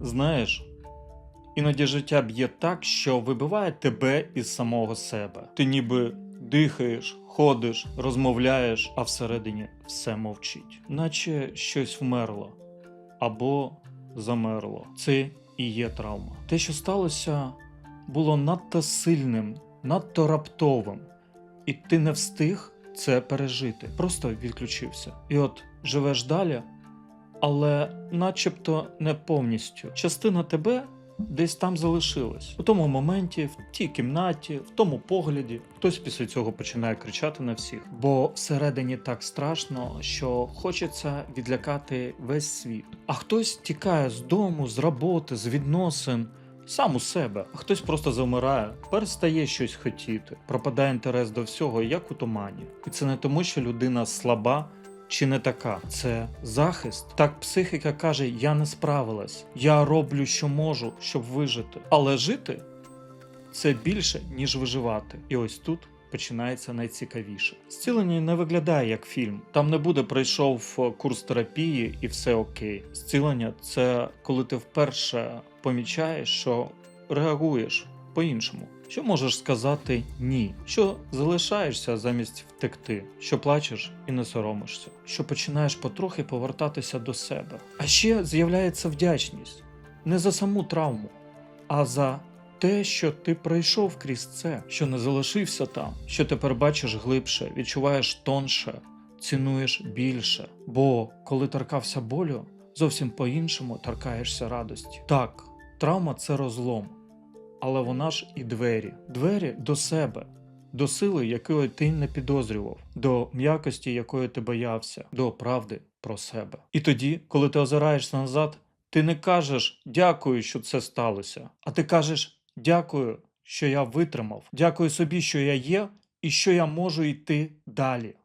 Знаєш, іноді життя б'є так, що вибиває тебе із самого себе. Ти ніби дихаєш, ходиш, розмовляєш, а всередині все мовчить, наче щось вмерло або замерло. Це і є травма. Те, що сталося, було надто сильним, надто раптовим, і ти не встиг це пережити. Просто відключився. І от живеш далі, але начебто не повністю. Частина тебе десь там залишилась. У тому моменті, в тій кімнаті, в тому погляді. Хтось після цього починає кричати на всіх, бо всередині так страшно, що хочеться відлякати весь світ. А хтось тікає з дому, з роботи, з відносин. Сам у себе, а хтось просто завмирає, перестає щось хотіти, пропадає інтерес до всього, як у тумані. І це не тому, що людина слаба чи не така. Це захист. Так психіка каже: я не справилась, я роблю, що можу, щоб вижити. Але жити це більше, ніж виживати. І ось тут. Починається найцікавіше. Зцілення не виглядає як фільм. Там не буде пройшов е, курс терапії і все окей. Зцілення це коли ти вперше помічаєш, що реагуєш по-іншому. Що можеш сказати ні, що залишаєшся замість втекти, що плачеш і не соромишся, що починаєш потрохи повертатися до себе. А ще з'являється вдячність не за саму травму, а за те, що ти пройшов крізь це, що не залишився там, що тепер бачиш глибше, відчуваєш тонше, цінуєш більше. Бо коли торкався болю, зовсім по-іншому торкаєшся радості. Так, травма це розлом, але вона ж і двері, двері до себе. До сили, якої ти не підозрював, до м'якості, якої ти боявся, до правди про себе. І тоді, коли ти озираєшся назад, ти не кажеш дякую, що це сталося, а ти кажеш дякую, що я витримав, дякую собі, що я є, і що я можу йти далі.